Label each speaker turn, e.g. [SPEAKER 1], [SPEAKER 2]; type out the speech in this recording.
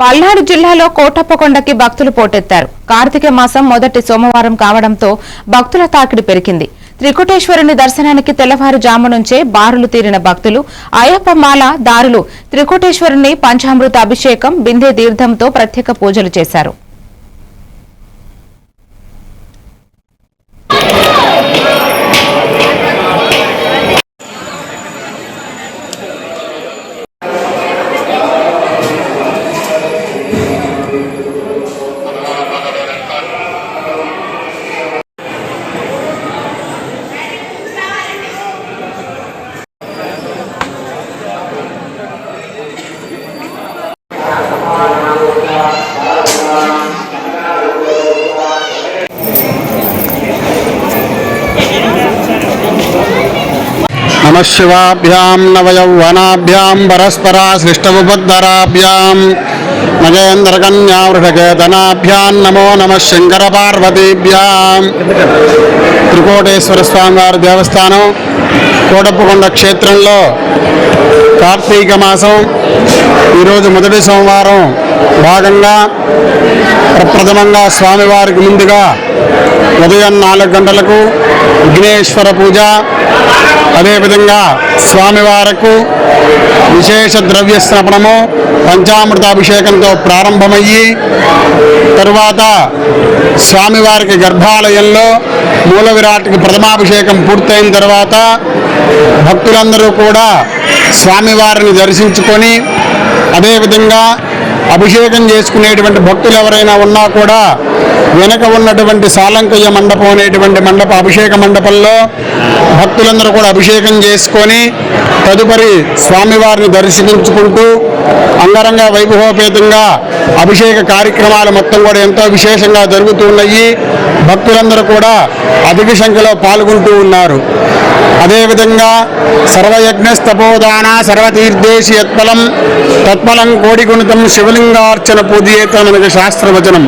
[SPEAKER 1] పల్నాడు జిల్లాలో కోటప్పకొండకి భక్తులు పోటెత్తారు. కార్తీక మాసం మొదటి సోమవారం కావడంతో భక్తుల తాకిడి పెరిగింది. త్రికుటేశ్వరుని దర్శనానికి తెల్లవారుజాము నుంచే బారులు తీరిన భక్తులు అయ్యప్ప మాల దారులు త్రికుటేశ్వరుని పంచామృత అభిషేకం బిందే తీర్థంతో ప్రత్యేక పూజలు చేశారు.
[SPEAKER 2] నమ శివాభ్యాం నవయౌవనాభ్యాం పరస్పరా సృష్టముపద్ధరాభ్యాం నగేంద్రకన్యావృషకేతనాభ్యాం నమో నమ శంకర పార్వతీభ్యాం త్రికోటేశ్వర స్వామివారి దేవస్థానం కోటప్పకొండ క్షేత్రంలో కార్తీక మాసం. ఈరోజు మొదటి సోమవారం. భాగంగా ప్రప్రథమంగా స్వామివారికి ముందుగా ఉదయం నాలుగు గంటలకు విఘ్నేశ్వర పూజ అదేవిధంగా స్వామివారకు విశేష ద్రవ్య స్నపణము పంచామృతాభిషేకంతో ప్రారంభమయ్యి తరువాత స్వామివారికి గర్భాలయంలో మూల విరాట్కి ప్రథమాభిషేకం పూర్తయిన తర్వాత భక్తులందరూ కూడా స్వామివారిని దర్శించుకొని అదేవిధంగా అభిషేకం చేసుకునేటువంటి భక్తులు ఎవరైనా ఉన్నా కూడా వెనక ఉన్నటువంటి సాలంకయ్య మండపం అనేటువంటి మండప అభిషేక మండపంలో భక్తులందరూ కూడా అభిషేకం చేసుకొని తదుపరి స్వామివారిని దర్శించుకుంటూ అంగరంగ వైభవోపేతంగా అభిషేక కార్యక్రమాలు మొత్తం కూడా ఎంతో విశేషంగా జరుగుతున్నాయి భక్తులందరూ కూడా అధిక సంఖ్యలో పాల్గొంటూ ఉన్నారు. అదేవిధంగా సర్వయజ్ఞస్తపోదాన సర్వతీర్థేశి యత్ఫలం తత్ఫలం కోడిగుణితం శివలింగార్చన పూజయేత మనకు శాస్త్రవచనం